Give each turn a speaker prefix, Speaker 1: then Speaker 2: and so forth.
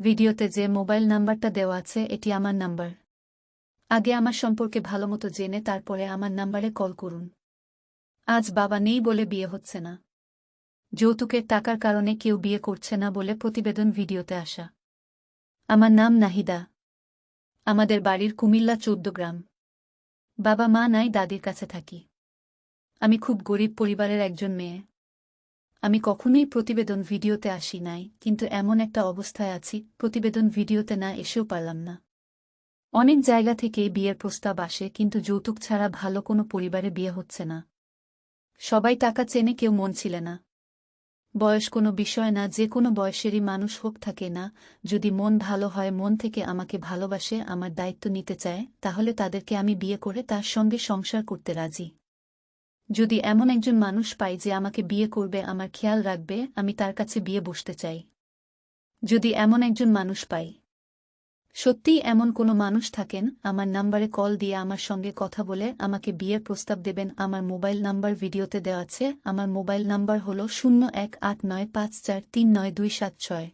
Speaker 1: ভিডিওতে যে মোবাইল নাম্বারটা দেওয়া আছে, এটি আমার নাম্বার। আগে আমার সম্পর্কে ভালোমতো জেনে তারপরে আমার নাম্বারে কল করুন। আজ বাবা নেই বলে বিয়ে হচ্ছে না। যৌতুকের টাকার কারণে কেউ বিয়ে করছে না বলে প্রতিবেদন ভিডিওতে আসা। আমার নাম নাহিদা। আমাদের বাড়ির কুমিল্লা চৌদ্দ গ্রাম। বাবা মা নাই, দাদির কাছে থাকি। আমি খুব গরিব পরিবারের একজন মেয়ে। আমি কখনোই প্রতিবেদন ভিডিওতে আসি নাই, কিন্তু এমন একটা অবস্থায় আছি, প্রতিবেদন ভিডিওতে না এসেও পারলাম না। অনেক জায়গা থেকে বিয়ের প্রস্তাব আসে, কিন্তু যৌতুক ছাড়া ভালো কোনো পরিবারে বিয়ে হচ্ছে না। সবাই টাকা চেনে কেউ মন ছিলে না। বয়স কোনো বিষয় না, যে কোনো বয়সেরই মানুষ হোক থাকে না, যদি মন ভালো হয়, মন থেকে আমাকে ভালোবাসে, আমার দায়িত্ব নিতে চায়, তাহলে তাদেরকে আমি বিয়ে করে তার সঙ্গে সংসার করতে রাজি। যদি এমন একজন মানুষ পাই যে আমাকে বিয়ে করবে, আমার খেয়াল রাখবে, আমি তার কাছে বিয়ে বসতে চাই। যদি এমন একজন মানুষ পাই। সত্যিই এমন কোনো মানুষ থাকেন, আমার নাম্বারে কল দিয়ে আমার সঙ্গে কথা বলে আমাকে বিয়ের প্রস্তাব দেবেন। আমার মোবাইল নাম্বার ভিডিওতে দেওয়া আছে, আমার মোবাইল নাম্বার হল শূন্য এক আট নয় পাঁচ চার তিন নয় দুই সাত ছয়।